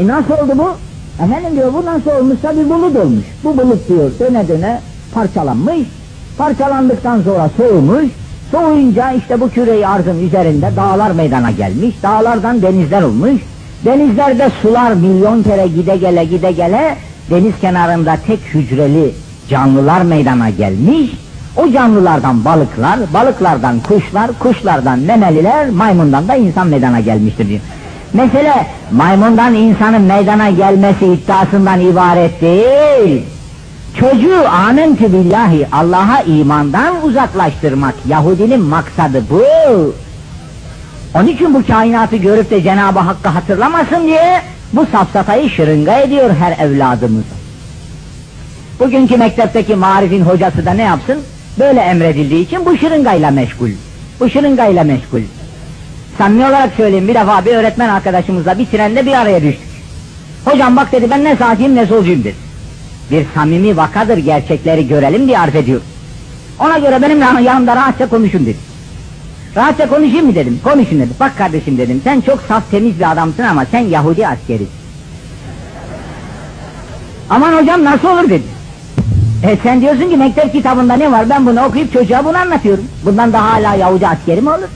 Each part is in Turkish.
E nasıl oldu bu? Efendim diyor bu nasıl olmuşsa bir bulut olmuş. Bu bulut diyor döne döne parçalanmış. Parçalandıktan sonra soğumuş. Soğuyunca işte bu küreyi arzın üzerinde dağlar meydana gelmiş. Dağlardan denizler olmuş. Denizlerde sular milyon kere gide gele gide gele deniz kenarında tek hücreli canlılar meydana gelmiş. O canlılardan balıklar, balıklardan kuşlar, kuşlardan memeliler, maymundan da insan meydana gelmiştir diyor. Mesele maymundan insanın meydana gelmesi iddiasından ibaret değil. Çocuğu amentü billahi Allah'a imandan uzaklaştırmak Yahudinin maksadı bu. Onun için bu kainatı görüp de Cenab-ı Hakk'ı hatırlamasın diye bu safsatayı şırınga ediyor her evladımız. Bugünkü mektepteki marifin hocası da ne yapsın? Böyle emredildiği için bu şırıngayla meşgul. Bu şırıngayla meşgul. Samimi olarak söyleyeyim bir defa bir öğretmen arkadaşımızla bir trende bir araya düştük. Hocam bak dedi ben ne sağcıyım ne solcuyum dedi. Bir samimi vakadır gerçekleri görelim diye arz ediyor. Ona göre benim yan- yanımda rahatça konuşun dedi. Rahatça konuşayım mı dedim. Konuşun dedi. Bak kardeşim dedim sen çok saf temiz bir adamsın ama sen Yahudi askerisin. Aman hocam nasıl olur dedi. E sen diyorsun ki mektep kitabında ne var ben bunu okuyup çocuğa bunu anlatıyorum. Bundan daha hala Yahudi askeri mi olur?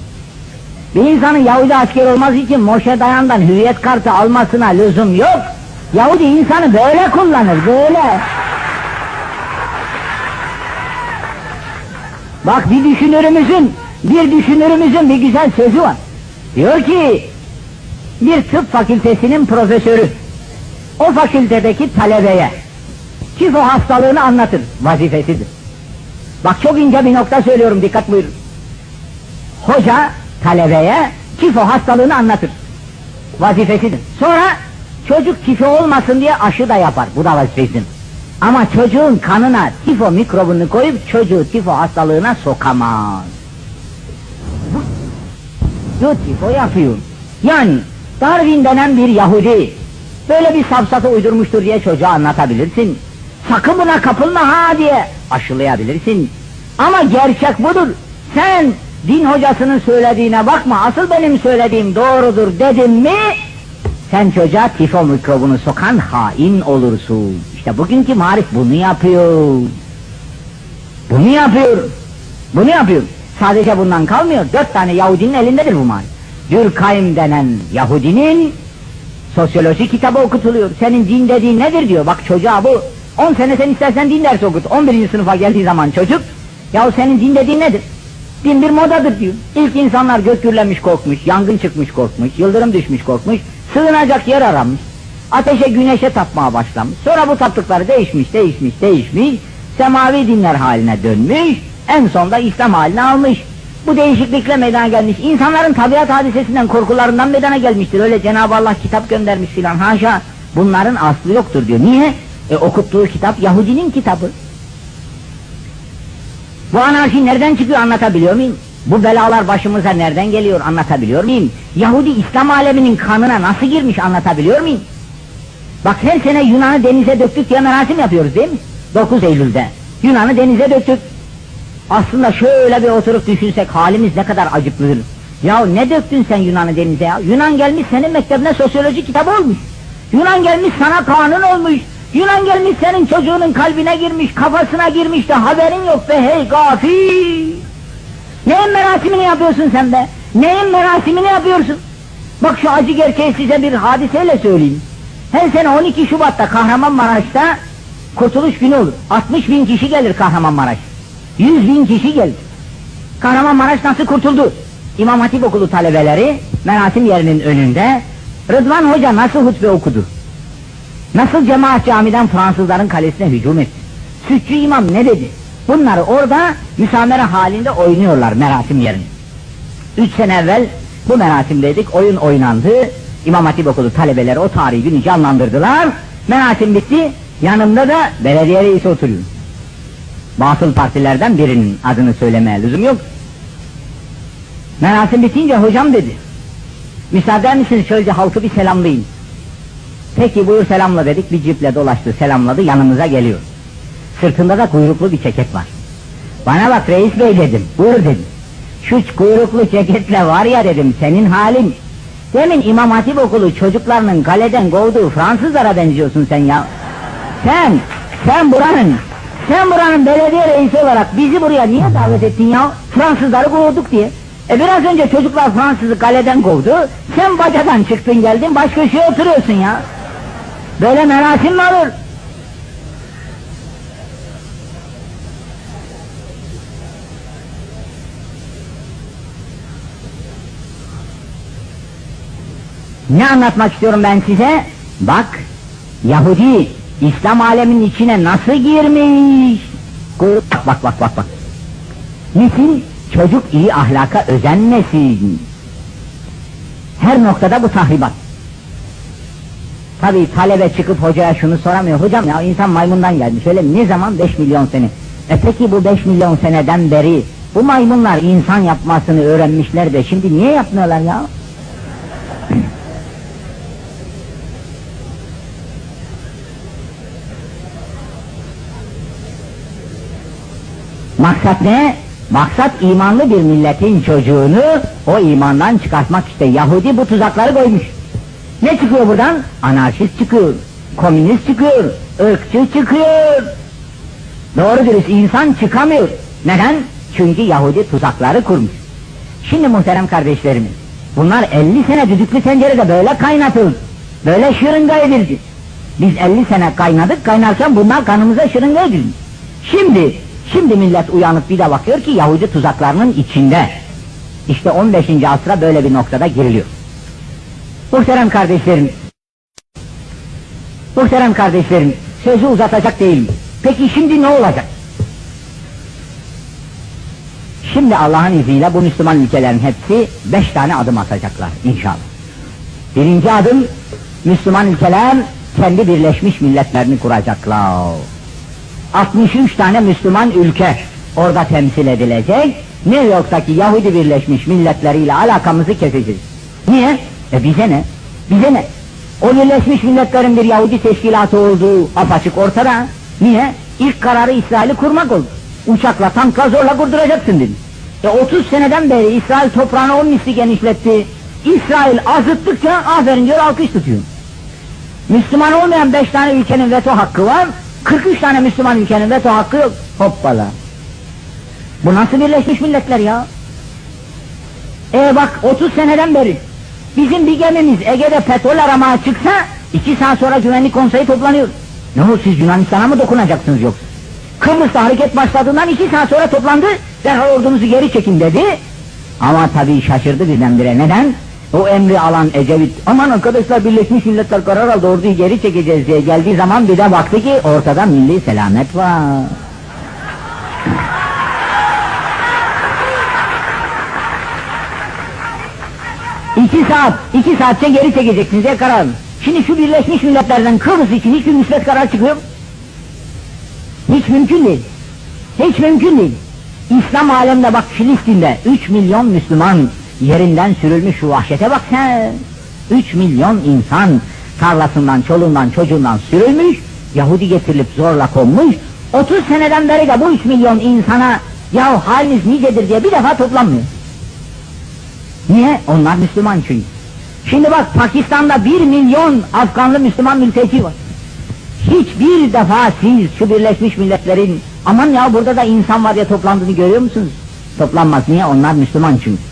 Bir insanın Yahudi askeri olması için Moşe Dayan'dan hüviyet kartı almasına lüzum yok. Yahudi insanı böyle kullanır, böyle. Bak bir düşünürümüzün, bir düşünürümüzün bir güzel sözü var. Diyor ki, bir tıp fakültesinin profesörü, o fakültedeki talebeye, kifo hastalığını anlatır, vazifesidir. Bak çok ince bir nokta söylüyorum, dikkat buyurun. Hoca, talebeye kifo hastalığını anlatır. Vazifesidir. Sonra çocuk kifo olmasın diye aşı da yapar. Bu da vazifesidir. Ama çocuğun kanına tifo mikrobunu koyup çocuğu tifo hastalığına sokamaz. Bu, tifo yapıyor. Yani Darwin denen bir Yahudi böyle bir safsata uydurmuştur diye çocuğa anlatabilirsin. Sakın buna kapılma ha diye aşılayabilirsin. Ama gerçek budur. Sen din hocasının söylediğine bakma, asıl benim söylediğim doğrudur dedim mi, sen çocuğa tifo mikrobunu sokan hain olursun. İşte bugünkü marif bunu yapıyor. Bunu yapıyor. Bunu yapıyor. Sadece bundan kalmıyor. Dört tane Yahudinin elindedir bu marif. Dürkheim denen Yahudinin sosyoloji kitabı okutuluyor. Senin din dediğin nedir diyor. Bak çocuğa bu. 10 sene sen istersen din dersi okut. 11. sınıfa geldiği zaman çocuk. Yahu senin din dediğin nedir? Din bir modadır diyor. İlk insanlar gök gürlemiş korkmuş, yangın çıkmış korkmuş, yıldırım düşmüş korkmuş, sığınacak yer aramış. Ateşe güneşe tapmaya başlamış. Sonra bu taptıkları değişmiş, değişmiş, değişmiş. Semavi dinler haline dönmüş. En sonda İslam haline almış. Bu değişiklikle meydana gelmiş. İnsanların tabiat hadisesinden, korkularından meydana gelmiştir. Öyle Cenab-ı Allah kitap göndermiş filan. Haşa. Bunların aslı yoktur diyor. Niye? E okuttuğu kitap Yahudinin kitabı. Bu anarşi nereden çıkıyor anlatabiliyor muyum? Bu belalar başımıza nereden geliyor anlatabiliyor muyum? Yahudi İslam aleminin kanına nasıl girmiş anlatabiliyor muyum? Bak her sene Yunan'ı denize döktük diye merasim yapıyoruz değil mi? 9 Eylül'de. Yunan'ı denize döktük. Aslında şöyle bir oturup düşünsek halimiz ne kadar acıklıdır. Ya ne döktün sen Yunan'ı denize ya? Yunan gelmiş senin mektebine sosyoloji kitabı olmuş. Yunan gelmiş sana kanun olmuş. Yunan gelmiş senin çocuğunun kalbine girmiş, kafasına girmiş de haberin yok be hey gafil. Neyin merasimini yapıyorsun sen be? Neyin merasimini yapıyorsun? Bak şu acı gerçeği size bir hadiseyle söyleyeyim. Her sene 12 Şubat'ta Kahramanmaraş'ta Kurtuluş Günü olur. 60 bin kişi gelir Kahramanmaraş. 100 bin kişi gelir. Kahramanmaraş nasıl kurtuldu? İmam Hatip Okulu talebeleri merasim yerinin önünde Rıdvan Hoca nasıl hutbe okudu? Nasıl cemaat camiden Fransızların kalesine hücum etti? Sütçü imam ne dedi? Bunları orada müsamere halinde oynuyorlar merasim yerine. Üç sene evvel bu merasimdeydik, oyun oynandı. İmam Hatip Okulu talebeleri o tarihi günü canlandırdılar. Merasim bitti, yanımda da belediye reisi oturuyor. Batıl partilerden birinin adını söylemeye lüzum yok. Merasim bitince hocam dedi. Müsaade misiniz şöyle halkı bir selamlayın. Peki buyur selamla dedik, bir ciple dolaştı, selamladı, yanımıza geliyor. Sırtında da kuyruklu bir ceket var. Bana bak reis bey dedim, buyur dedim. Şu kuyruklu ceketle var ya dedim, senin halin, Demin İmam Hatip okulu çocuklarının kaleden kovduğu Fransızlara benziyorsun sen ya. Sen, sen buranın, sen buranın belediye reisi olarak bizi buraya niye davet ettin ya? Fransızları kovduk diye. E biraz önce çocuklar Fransızı kaleden kovdu, sen bacadan çıktın geldin başka şey oturuyorsun ya. Böyle merasim mi olur? Ne anlatmak istiyorum ben size? Bak, Yahudi İslam aleminin içine nasıl girmiş? Bak bak bak bak bak. Niçin? Çocuk iyi ahlaka özenmesin. Her noktada bu tahribat. Tabii talebe çıkıp hocaya şunu soramıyor. Hocam ya insan maymundan gelmiş. Öyle ne zaman? 5 milyon sene. E peki bu 5 milyon seneden beri bu maymunlar insan yapmasını öğrenmişler de şimdi niye yapmıyorlar ya? Maksat ne? Maksat imanlı bir milletin çocuğunu o imandan çıkartmak işte. Yahudi bu tuzakları koymuş. Ne çıkıyor buradan? Anarşist çıkıyor, komünist çıkıyor, ırkçı çıkıyor. Doğru dürüst insan çıkamıyor. Neden? Çünkü Yahudi tuzakları kurmuş. Şimdi muhterem kardeşlerimiz, bunlar 50 sene düdüklü tencerede böyle kaynatıldı. Böyle şırınga edildi. Biz 50 sene kaynadık, kaynarken bunlar kanımıza şırınga edildi. Şimdi, şimdi millet uyanıp bir de bakıyor ki Yahudi tuzaklarının içinde. İşte 15. asra böyle bir noktada giriliyor. Muhterem kardeşlerim, muhterem kardeşlerim, sözü uzatacak değilim. Peki şimdi ne olacak? Şimdi Allah'ın izniyle bu Müslüman ülkelerin hepsi beş tane adım atacaklar inşallah. Birinci adım, Müslüman ülkeler kendi birleşmiş milletlerini kuracaklar. 63 tane Müslüman ülke orada temsil edilecek. New York'taki Yahudi Birleşmiş Milletleriyle alakamızı keseceğiz. Niye? E bize ne? Bize ne? O Birleşmiş Milletler'in bir Yahudi teşkilatı olduğu apaçık ortada. Niye? İlk kararı İsrail'i kurmak oldu. Uçakla, tankla zorla kurduracaksın dedi. E 30 seneden beri İsrail toprağını on misli genişletti. İsrail azıttıkça aferin diyor alkış tutuyor. Müslüman olmayan 5 tane ülkenin veto hakkı var. 43 tane Müslüman ülkenin veto hakkı yok. Hoppala. Bu nasıl Birleşmiş Milletler ya? E bak 30 seneden beri bizim bir gemimiz Ege'de petrol aramaya çıksa iki saat sonra güvenlik konseyi toplanıyor. Ne o siz Yunanistan'a mı dokunacaksınız yoksa? Kıbrıs'ta hareket başladığından iki saat sonra toplandı. Derhal ordunuzu geri çekin dedi. Ama tabii şaşırdı birdenbire. Neden? O emri alan Ecevit, aman arkadaşlar Birleşmiş Milletler karar aldı orduyu geri çekeceğiz diye geldiği zaman bir de baktı ki ortada milli selamet var. İki saat, iki saatçe geri çekeceksiniz diye karar. Şimdi şu Birleşmiş Milletler'den Kıbrıs için hiçbir müsbet karar çıkıyor. Hiç mümkün değil. Hiç mümkün değil. İslam aleminde bak Filistin'de 3 milyon Müslüman yerinden sürülmüş şu vahşete bak sen. 3 milyon insan tarlasından, çoluğundan, çocuğundan sürülmüş, Yahudi getirilip zorla konmuş. 30 seneden beri de bu 3 milyon insana ya haliniz nicedir diye bir defa toplanmıyor. Niye? Onlar Müslüman çünkü. Şimdi bak Pakistan'da 1 milyon Afganlı Müslüman mülteci var. Hiçbir defa siz şu Birleşmiş Milletler'in aman ya burada da insan var ya toplandığını görüyor musunuz? Toplanmaz. Niye? Onlar Müslüman çünkü.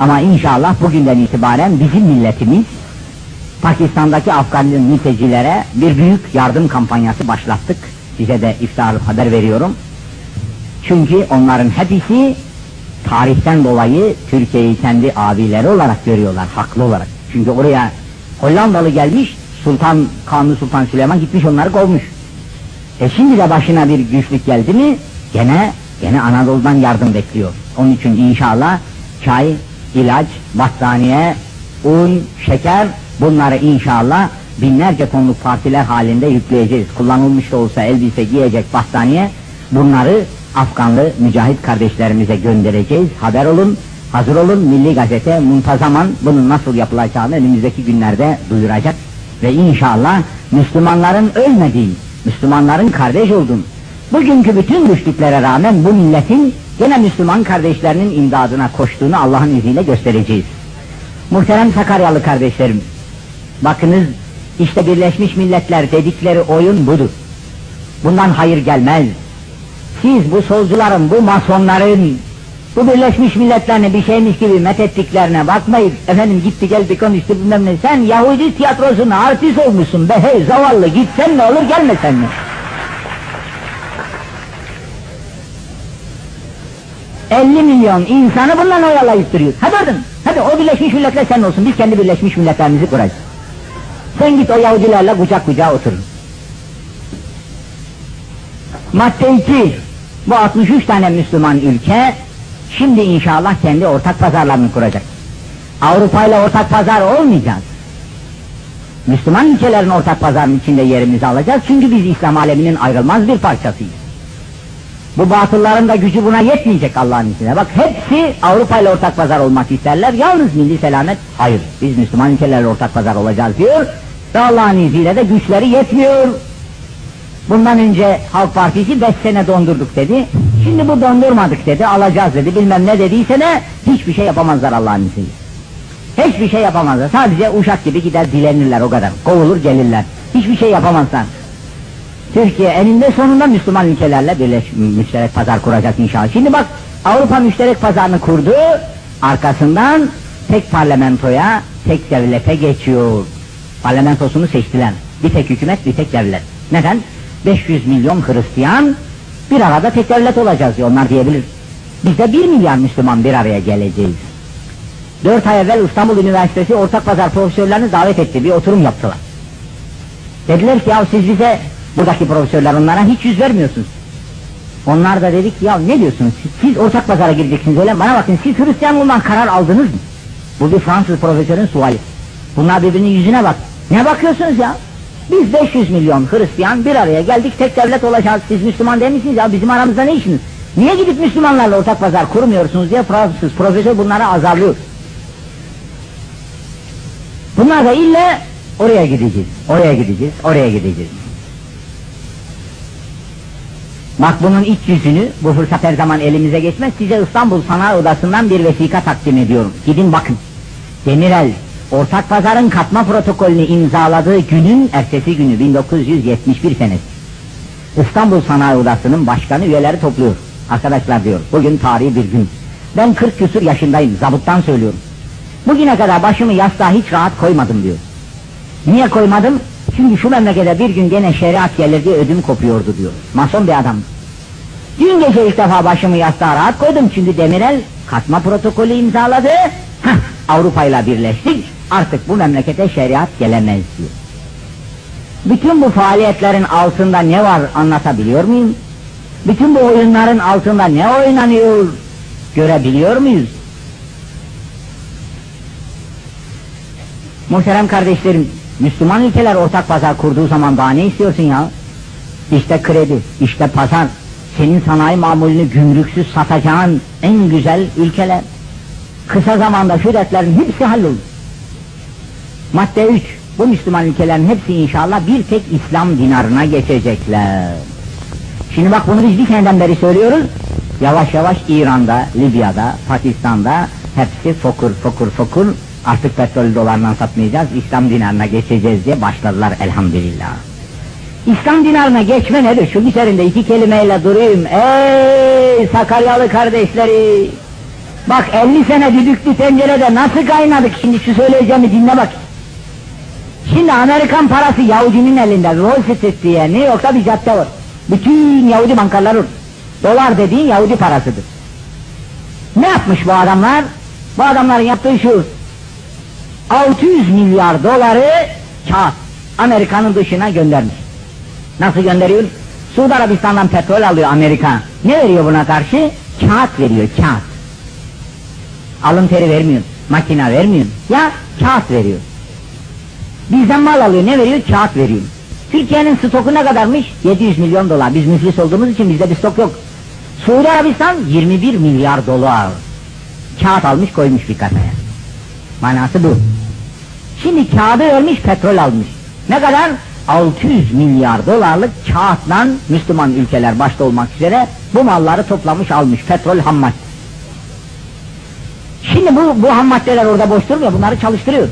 Ama inşallah bugünden itibaren bizim milletimiz Pakistan'daki Afganlı mültecilere bir büyük yardım kampanyası başlattık. Size de iftarlı haber veriyorum. Çünkü onların hepsi tarihten dolayı Türkiye'yi kendi abileri olarak görüyorlar, haklı olarak. Çünkü oraya Hollandalı gelmiş, Sultan Kanuni Sultan Süleyman gitmiş onları kovmuş. E şimdi de başına bir güçlük geldi mi gene gene Anadolu'dan yardım bekliyor. Onun için inşallah çay, ilaç, battaniye, un, şeker bunları inşallah binlerce tonluk partiler halinde yükleyeceğiz. Kullanılmış da olsa elbise giyecek battaniye bunları Afganlı mücahit kardeşlerimize göndereceğiz. Haber olun, hazır olun. Milli Gazete muntazaman bunun nasıl yapılacağını önümüzdeki günlerde duyuracak. Ve inşallah Müslümanların ölmediği, Müslümanların kardeş olduğunu, bugünkü bütün güçlüklere rağmen bu milletin gene Müslüman kardeşlerinin imdadına koştuğunu Allah'ın izniyle göstereceğiz. Muhterem Sakaryalı kardeşlerim, bakınız işte Birleşmiş Milletler dedikleri oyun budur. Bundan hayır gelmez. Siz bu solcuların, bu masonların, bu Birleşmiş Milletler'ine bir şeymiş gibi methettiklerine bakmayıp, efendim gitti geldi konuştu bilmem ne, sen Yahudi tiyatrosunda artist olmuşsun be hey zavallı, gitsen ne olur gelmesen mi? ...50 milyon insanı bundan oyalayıp duruyor. Hadi oradan, hadi o Birleşmiş Milletler sen olsun, biz kendi Birleşmiş Milletlerimizi kuracağız. Sen git o Yahudilerle kucak kucağa oturun. Madde 2. Bu 63 tane Müslüman ülke şimdi inşallah kendi ortak pazarlarını kuracak. Avrupa ile ortak pazar olmayacağız. Müslüman ülkelerin ortak pazarının içinde yerimizi alacağız çünkü biz İslam aleminin ayrılmaz bir parçasıyız. Bu batılların da gücü buna yetmeyecek Allah'ın izniyle. Bak hepsi Avrupa ile ortak pazar olmak isterler. Yalnız milli selamet hayır. Biz Müslüman ülkelerle ortak pazar olacağız diyor. Ve Allah'ın izniyle de güçleri yetmiyor. Bundan önce Halk Partisi beş sene dondurduk dedi. Şimdi bu dondurmadık dedi, alacağız dedi. Bilmem ne dediyse de hiçbir şey yapamazlar Allah'ın izniyle. Hiçbir şey yapamazlar. Sadece uşak gibi gider dilenirler o kadar. Kovulur gelirler. Hiçbir şey yapamazlar. Türkiye eninde sonunda Müslüman ülkelerle birleş müşterek pazar kuracak inşallah. Şimdi bak Avrupa müşterek pazarını kurdu. Arkasından tek parlamentoya, tek devlete geçiyor. Parlamentosunu seçtiler. Bir tek hükümet, bir tek devlet. Neden? 500 milyon Hristiyan bir arada tek devlet olacağız diye onlar diyebilir. Biz de 1 milyar Müslüman bir araya geleceğiz. Dört ay evvel İstanbul Üniversitesi ortak pazar profesörlerini davet etti. Bir oturum yaptılar. Dediler ki ya siz bize buradaki profesörler onlara hiç yüz vermiyorsunuz. Onlar da dedik ya ne diyorsunuz siz, siz ortak pazara gireceksiniz öyle bana bakın siz Hristiyan olman karar aldınız mı? Bu bir Fransız profesörün suali. Bunlar birbirinin yüzüne bak. Ne bakıyorsunuz ya? Biz 500 milyon Hristiyan bir araya geldik tek devlet olacağız. Siz Müslüman değil misiniz ya bizim aramızda ne işiniz? Niye gidip Müslümanlarla ortak pazar kurmuyorsunuz diye Fransız profesör bunlara azarlıyor. Bunlar da illa oraya gideceğiz, oraya gideceğiz, oraya gideceğiz. Bak bunun iç yüzünü, bu fırsat her zaman elimize geçmez, size İstanbul Sanayi Odası'ndan bir vesika takdim ediyorum. Gidin bakın. Demirel, ortak pazarın katma protokolünü imzaladığı günün ertesi günü 1971 senesi. İstanbul Sanayi Odası'nın başkanı üyeleri topluyor. Arkadaşlar diyor, bugün tarihi bir gün. Ben 40 küsur yaşındayım, zabıttan söylüyorum. Bugüne kadar başımı yastığa hiç rahat koymadım diyor. Niye koymadım? Çünkü şu memlekete bir gün gene şeriat gelir diye ödüm kopuyordu diyor. Mason bir adam. Dün gece ilk defa başımı yastığa rahat koydum çünkü Demirel katma protokolü imzaladı. Avrupa ile birleştik. Artık bu memlekete şeriat gelemez diyor. Bütün bu faaliyetlerin altında ne var anlatabiliyor muyum? Bütün bu oyunların altında ne oynanıyor görebiliyor muyuz? Muhterem kardeşlerim, Müslüman ülkeler ortak pazar kurduğu zaman daha ne istiyorsun ya? İşte kredi, işte pazar, senin sanayi mamulünü gümrüksüz satacağın en güzel ülkeler. Kısa zamanda şu dertlerin hepsi hallolur. Madde 3, bu Müslüman ülkelerin hepsi inşallah bir tek İslam dinarına geçecekler. Şimdi bak bunu biz bir seneden beri söylüyoruz. Yavaş yavaş İran'da, Libya'da, Pakistan'da hepsi fokur fokur fokur artık petrol dolarından satmayacağız, İslam dinarına geçeceğiz diye başladılar elhamdülillah. İslam dinarına geçme nedir? Şu üzerinde iki kelimeyle durayım. Ey Sakaryalı kardeşleri! Bak 50 sene düdüklü tencerede nasıl kaynadık şimdi şu söyleyeceğimi dinle bak. Şimdi Amerikan parası Yahudinin elinde. Wall Street diye New York'ta bir cadde var. Bütün Yahudi bankaları var. Dolar dediğin Yahudi parasıdır. Ne yapmış bu adamlar? Bu adamların yaptığı şu. 600 milyar doları kağıt Amerika'nın dışına göndermiş. Nasıl gönderiyor? Suudi Arabistan'dan petrol alıyor Amerika. Ne veriyor buna karşı? Kağıt veriyor, kağıt. Alın teri vermiyor, makina vermiyor. Ya kağıt veriyor. Bizden mal alıyor, ne veriyor? Kağıt veriyor. Türkiye'nin stoku ne kadarmış? 700 milyon dolar. Biz müflis olduğumuz için bizde bir stok yok. Suudi Arabistan 21 milyar dolar. Kağıt almış koymuş bir kasaya. Manası bu. Şimdi kağıdı vermiş petrol almış. Ne kadar? 600 milyar dolarlık kağıtla Müslüman ülkeler başta olmak üzere bu malları toplamış almış petrol ham madde. Şimdi bu, bu ham maddeler orada boş durmuyor, bunları çalıştırıyor.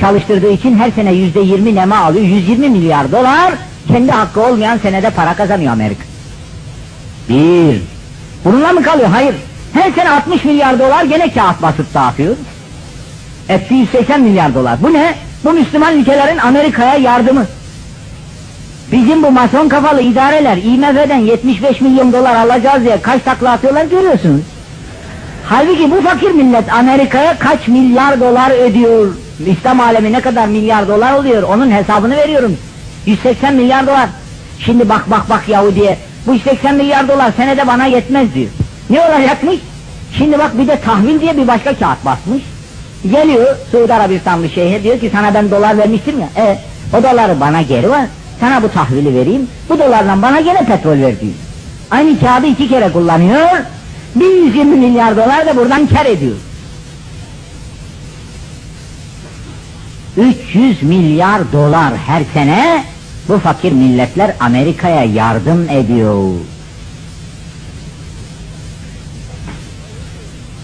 Çalıştırdığı için her sene yüzde yirmi nema alıyor, 120 milyar dolar kendi hakkı olmayan senede para kazanıyor Amerika. Bir. Bununla mı kalıyor? Hayır. Her sene 60 milyar dolar gene kağıt basıp dağıtıyor. Etti 180 milyar dolar. Bu ne? Bu Müslüman ülkelerin Amerika'ya yardımı. Bizim bu mason kafalı idareler IMF'den 75 milyon dolar alacağız diye kaç takla atıyorlar görüyorsunuz. Halbuki bu fakir millet Amerika'ya kaç milyar dolar ödüyor. İslam alemi ne kadar milyar dolar oluyor onun hesabını veriyorum. 180 milyar dolar. Şimdi bak bak bak Yahudi'ye bu 180 milyar dolar senede bana yetmez diyor. Ne olacakmış? Şimdi bak bir de tahvil diye bir başka kağıt basmış. Geliyor Suudi Arabistanlı şeyhe diyor ki sana ben dolar vermiştim ya. E, o doları bana geri ver. Sana bu tahvili vereyim. Bu dolarla bana gene petrol ver diyor. Aynı kağıdı iki kere kullanıyor. 120 milyar dolar da buradan kar ediyor. 300 milyar dolar her sene bu fakir milletler Amerika'ya yardım ediyor.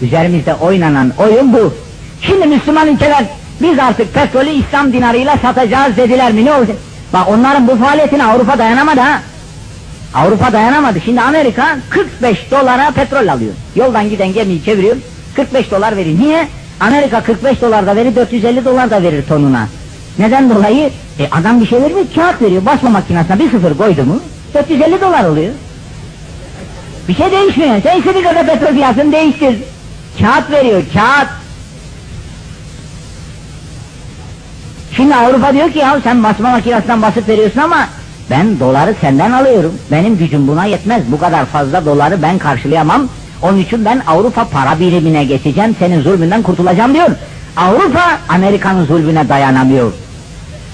Üzerimizde oynanan oyun bu. Şimdi Müslüman ülkeler biz artık petrolü İslam dinarıyla satacağız dediler mi ne olacak? Bak onların bu faaliyetine Avrupa dayanamadı ha. Avrupa dayanamadı. Şimdi Amerika 45 dolara petrol alıyor. Yoldan giden gemiyi çeviriyor. 45 dolar veriyor. Niye? Amerika 45 dolar da verir, 450 dolar da verir tonuna. Neden dolayı? E adam bir şey veriyor, kağıt veriyor. Basma makinesine bir sıfır koydu mu 450 dolar oluyor. Bir şey değişmiyor. Sen istediğin kadar petrol fiyatını değiştir. Kağıt veriyor, kağıt. Şimdi Avrupa diyor ki ya sen basma makinesinden basıp veriyorsun ama ben doları senden alıyorum. Benim gücüm buna yetmez. Bu kadar fazla doları ben karşılayamam. Onun için ben Avrupa para birimine geçeceğim. Senin zulmünden kurtulacağım diyor. Avrupa Amerika'nın zulmüne dayanamıyor.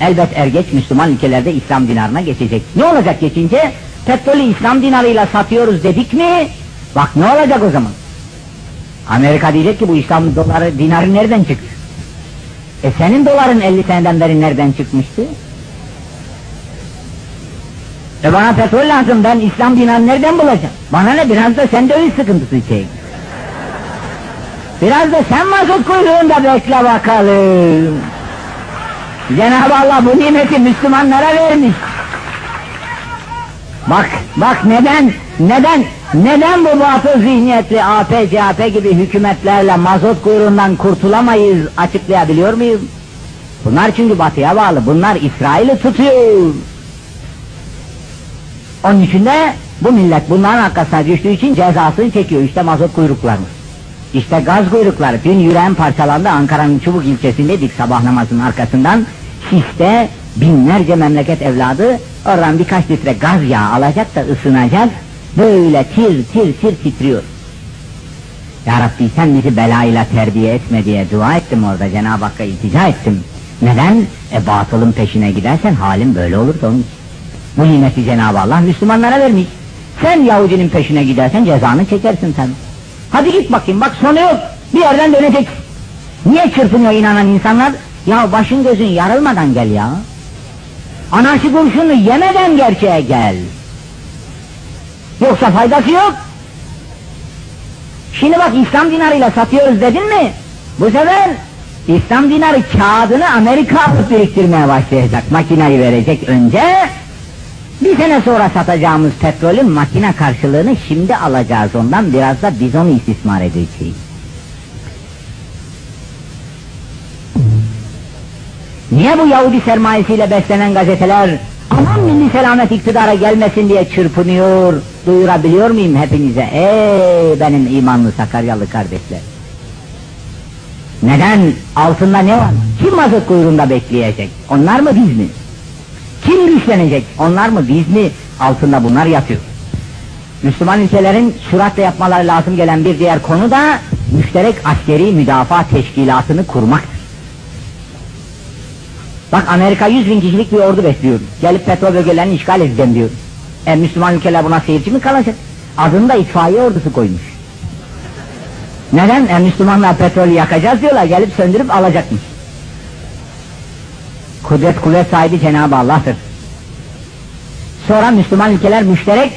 Elbet er geç Müslüman ülkelerde İslam dinarına geçecek. Ne olacak geçince? Petrolü İslam dinarıyla satıyoruz dedik mi? Bak ne olacak o zaman? Amerika diyecek ki bu İslam doları dinarı nereden çıktı? E senin doların 50 seneden beri nereden çıkmıştı? E bana petrol lazım ben İslam dinarını nereden bulacağım? Bana ne biraz da sen döviz sıkıntısı çek. Biraz da sen mazot kuyruğunda bekle bakalım. Cenab-ı Allah bu nimeti Müslümanlara vermiş. Bak, bak neden, neden, neden bu batıl zihniyetli AP, CHP gibi hükümetlerle mazot kuyruğundan kurtulamayız açıklayabiliyor muyum? Bunlar çünkü batıya bağlı, bunlar İsrail'i tutuyor. Onun için de bu millet bunların arkasına düştüğü için cezasını çekiyor. İşte mazot kuyruklarımız. İşte gaz kuyrukları. Dün yüreğim parçalandı Ankara'nın Çubuk ilçesindeydik sabah namazının arkasından. Siste binlerce memleket evladı oradan birkaç litre gaz yağı alacak da ısınacak. Böyle tir tir tir titriyor. Ya Rabbi sen bizi belayla terbiye etme diye dua ettim orada Cenab-ı Hakk'a iltica ettim. Neden? E batılın peşine gidersen halin böyle olur da onun için. Bu nimeti Cenab-ı Allah Müslümanlara vermiş. Sen Yahudinin peşine gidersen cezanı çekersin tabi. Hadi git bakayım bak sonu yok. Bir yerden dönecek. Niye çırpınıyor inanan insanlar? Ya başın gözün yarılmadan gel ya. Anarşi kurşunu yemeden gerçeğe gel. Yoksa faydası yok. Şimdi bak İslam dinarıyla satıyoruz dedin mi? Bu sefer İslam dinarı kağıdını Amerika biriktirmeye başlayacak. Makinayı verecek önce. Bir sene sonra satacağımız petrolün makine karşılığını şimdi alacağız ondan. Biraz da biz onu istismar edeceğiz. Niye bu Yahudi sermayesiyle beslenen gazeteler aman milli selamet iktidara gelmesin diye çırpınıyor, duyurabiliyor muyum hepinize? Ey benim imanlı Sakaryalı kardeşler! Neden? Altında ne var? Kim mazot kuyruğunda bekleyecek? Onlar mı biz mi? Kim güçlenecek? Onlar mı biz mi? Altında bunlar yatıyor. Müslüman ülkelerin süratle yapmaları lazım gelen bir diğer konu da müşterek askeri müdafaa teşkilatını kurmaktır. Bak Amerika 100 bin kişilik bir ordu besliyor. Gelip petrol bölgelerini işgal edeceğim diyor. E Müslüman ülkeler buna seyirci mi kalacak? Adını da itfaiye ordusu koymuş. Neden? E Müslümanlar petrolü yakacağız diyorlar, gelip söndürüp alacakmış. Kudret kuvvet sahibi Cenab-ı Allah'tır. Sonra Müslüman ülkeler müşterek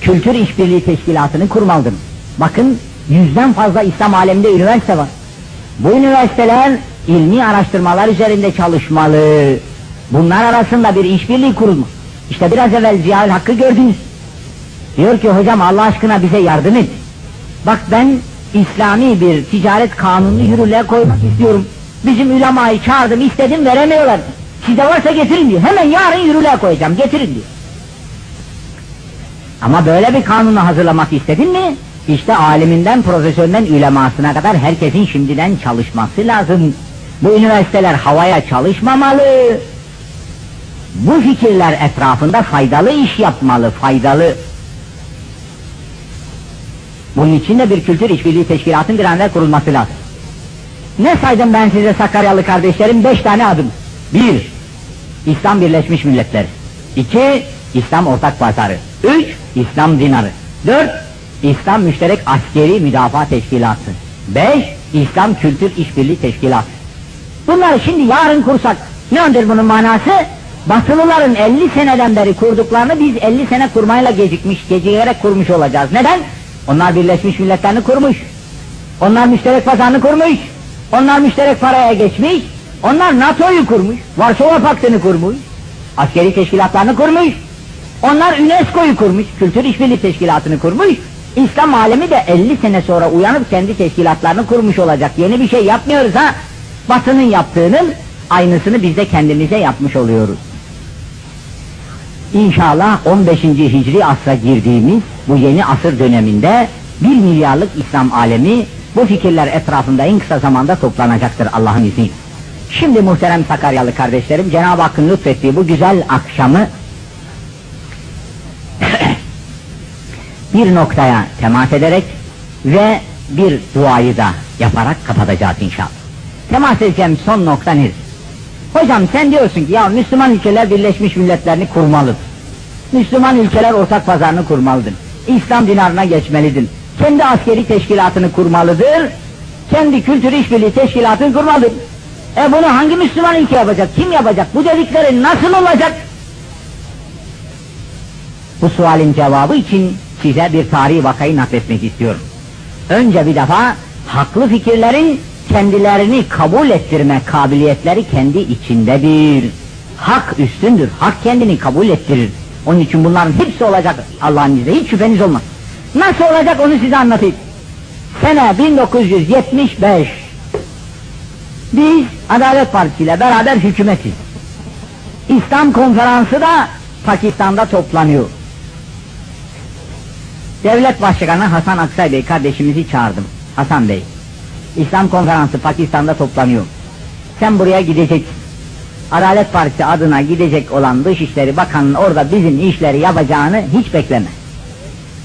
kültür işbirliği teşkilatını kurmalıdır. Bakın yüzden fazla İslam aleminde üniversite var. Bu üniversiteler ilmi araştırmalar üzerinde çalışmalı. Bunlar arasında bir işbirliği kurulmalı. İşte biraz evvel Ziyaül Hakkı gördünüz. Diyor ki hocam Allah aşkına bize yardım et. Bak ben İslami bir ticaret kanunu yürürlüğe koymak istiyorum. Bizim ulemayı çağırdım istedim veremiyorlar. Sizde varsa getirin diyor. Hemen yarın yürürlüğe koyacağım getirin diyor. Ama böyle bir kanunu hazırlamak istedin mi? İşte aliminden, profesöründen, ülemasına kadar herkesin şimdiden çalışması lazım. Bu üniversiteler havaya çalışmamalı. Bu fikirler etrafında faydalı iş yapmalı, faydalı. Bunun için de bir kültür işbirliği teşkilatının bir an evvel kurulması lazım. Ne saydım ben size Sakaryalı kardeşlerim? Beş tane adım. Bir, İslam Birleşmiş Milletleri. İki, İslam Ortak Pazarı. Üç, İslam Dinarı. Dört, İslam Müşterek Askeri Müdafaa Teşkilatı. Beş, İslam Kültür İşbirliği Teşkilatı. Bunları şimdi yarın kursak, nedir bunun manası? Batılıların 50 seneden beri kurduklarını biz 50 sene kurmayla gecikmiş, gecikerek kurmuş olacağız. Neden? Onlar Birleşmiş Milletlerini kurmuş. Onlar müşterek pazarını kurmuş. Onlar müşterek paraya geçmiş. Onlar NATO'yu kurmuş. Varsova Paktı'nı kurmuş. Askeri teşkilatlarını kurmuş. Onlar UNESCO'yu kurmuş. Kültür İşbirliği Teşkilatı'nı kurmuş. İslam alemi de 50 sene sonra uyanıp kendi teşkilatlarını kurmuş olacak. Yeni bir şey yapmıyoruz ha. Batı'nın yaptığının aynısını biz de kendimize yapmış oluyoruz. İnşallah 15. Hicri asra girdiğimiz bu yeni asır döneminde bir milyarlık İslam alemi bu fikirler etrafında en kısa zamanda toplanacaktır Allah'ın izniyle. Şimdi muhterem Sakaryalı kardeşlerim Cenab-ı Hakk'ın lütfettiği bu güzel akşamı bir noktaya temas ederek ve bir duayı da yaparak kapatacağız inşallah. Temas edeceğim son nokta nedir? Hocam sen diyorsun ki ya Müslüman ülkeler Birleşmiş Milletlerini kurmalıdır. Müslüman ülkeler ortak pazarını kurmalıdır. İslam dinarına geçmelidir. Kendi askeri teşkilatını kurmalıdır. Kendi kültür işbirliği teşkilatını kurmalıdır. E bunu hangi Müslüman ülke yapacak? Kim yapacak? Bu dedikleri nasıl olacak? Bu sualin cevabı için size bir tarihi vakayı nakletmek istiyorum. Önce bir defa haklı fikirlerin kendilerini kabul ettirme kabiliyetleri kendi içindedir. Hak üstündür, hak kendini kabul ettirir. Onun için bunların hepsi olacak Allah'ın izniyle, hiç şüpheniz olmaz. Nasıl olacak onu size anlatayım. Sene 1975. Biz Adalet Partisi ile beraber hükümetiz. İslam konferansı da Pakistan'da toplanıyor. Devlet Başkanı Hasan Aksay Bey kardeşimizi çağırdım. Hasan Bey, İslam konferansı Pakistan'da toplanıyor. Sen buraya gideceksin. Adalet Partisi adına gidecek olan Dışişleri Bakanı'nın orada bizim işleri yapacağını hiç bekleme.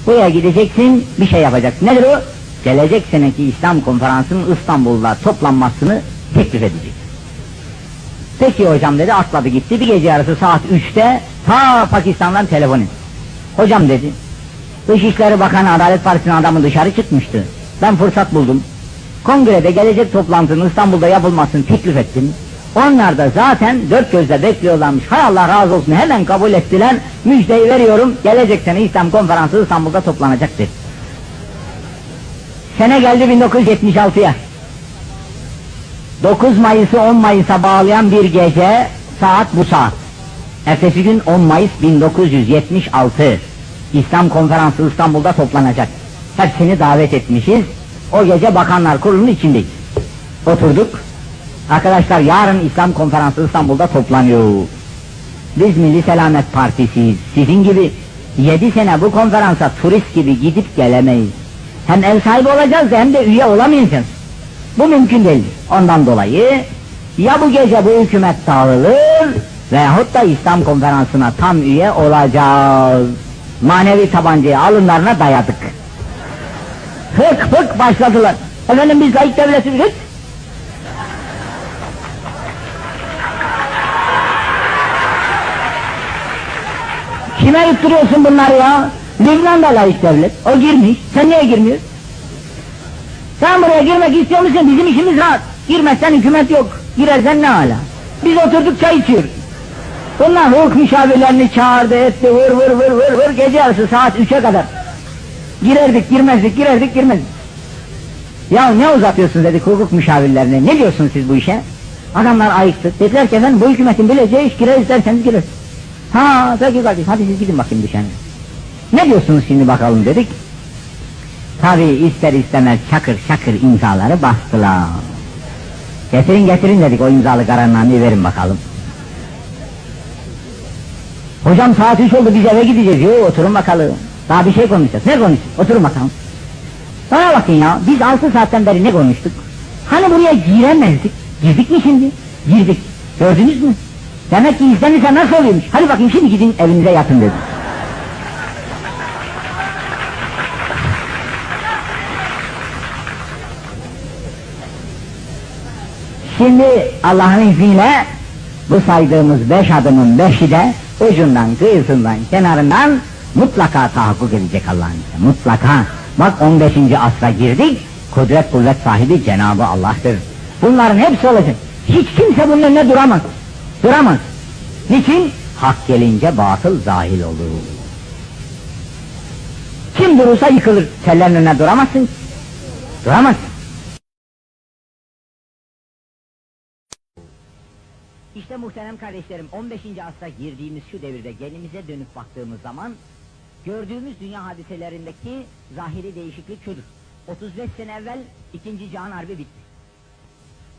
Buraya gideceksin, bir şey yapacaksın. Nedir o? Gelecek seneki İslam konferansının İstanbul'da toplanmasını teklif edecek. Peki hocam dedi, atladı gitti. Bir gece yarısı saat 3'te ta Pakistan'dan telefon etti. Hocam dedi, Dışişleri Bakanı Adalet Partisi'nin adamı dışarı çıkmıştı. Ben fırsat buldum. Kongrede gelecek toplantının İstanbul'da yapılmasını teklif ettim. Onlar da zaten dört gözle bekliyorlarmış. Hay Allah razı olsun hemen kabul ettiler. Müjdeyi veriyorum. Gelecek sene İslam konferansı İstanbul'da toplanacaktır. Sene geldi 1976'ya. 9 Mayıs'ı 10 Mayıs'a bağlayan bir gece saat bu saat. Ertesi gün 10 Mayıs 1976. İslam konferansı İstanbul'da toplanacak. Hepsini davet etmişiz. O gece bakanlar kurulunun içindeyiz. Oturduk. Arkadaşlar yarın İslam konferansı İstanbul'da toplanıyor. Biz Milli Selamet Partisiyiz. Sizin gibi yedi sene bu konferansa turist gibi gidip gelemeyiz. Hem ev sahibi olacağız hem de üye olamayacağız. Bu mümkün değil. Ondan dolayı ya bu gece bu hükümet dağılır veyahut da İslam konferansına tam üye olacağız. Manevi tabancayı alınlarına dayadık. Hık hık başladılar. Efendim biz layık devletiz. Kime yutturuyorsun bunları ya? Lübnan da layık devlet. O girmiş. Sen niye girmiyorsun? Sen buraya girmek istiyor musun? Bizim işimiz rahat. Girmezsen hükümet yok. Girersen ne hala? Biz oturduk çay içiyoruz. Bunlar hukuk müşavirlerini çağırdı etti vır vır vır vır vır gece yarısı saat 3'e kadar. Girerdik girmezdik girerdik girmezdik. Ya ne uzatıyorsunuz dedik hukuk müşavirlerine. Ne diyorsunuz siz bu işe? Adamlar ayıktı. Dediler ki efendim bu hükümetin bileceği iş girer isterseniz girer. Ha peki kardeşim hadi siz gidin bakayım dışarı. Ne diyorsunuz şimdi bakalım dedik. Tabi ister istemez çakır çakır imzaları bastılar. Getirin getirin dedik o imzalı kararnameyi verin bakalım. Hocam saat üç oldu biz eve gideceğiz. Yo oturun bakalım. Daha bir şey konuşacağız. Ne konuşacağız? Oturun bakalım. Bana bakın ya biz altı saatten beri ne konuştuk? Hani buraya giremezdik. Girdik mi şimdi? Girdik. Gördünüz mü? Demek ki izlenirse nasıl oluyormuş? Hadi bakayım şimdi gidin evinize yatın dedi. Şimdi Allah'ın izniyle bu saydığımız beş adımın beşi de ucundan, kıyısından, kenarından mutlaka tahakkuk edecek Allah'ın izniyle. Mutlaka. Bak 15. asra girdik, kudret kuvvet sahibi Cenabı Allah'tır. Bunların hepsi olacak. Hiç kimse bunun önüne duramaz. Duramaz. Niçin? Hak gelince batıl zahil olur. Kim durursa yıkılır. Sellerin önüne duramazsın. Duramazsın. İşte muhterem kardeşlerim 15. asra girdiğimiz şu devirde genimize dönüp baktığımız zaman gördüğümüz dünya hadiselerindeki zahiri değişiklik şudur. 35 sene evvel 2. Cihan Harbi bitti.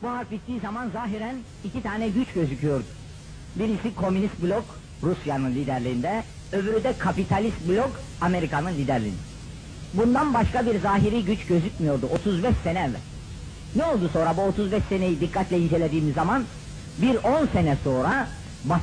Bu harp bittiği zaman zahiren iki tane güç gözüküyordu. Birisi komünist blok Rusya'nın liderliğinde, öbürü de kapitalist blok Amerika'nın liderliğinde. Bundan başka bir zahiri güç gözükmüyordu 35 sene evvel. Ne oldu sonra bu 35 seneyi dikkatle incelediğimiz zaman bir 10 sene sonra Batı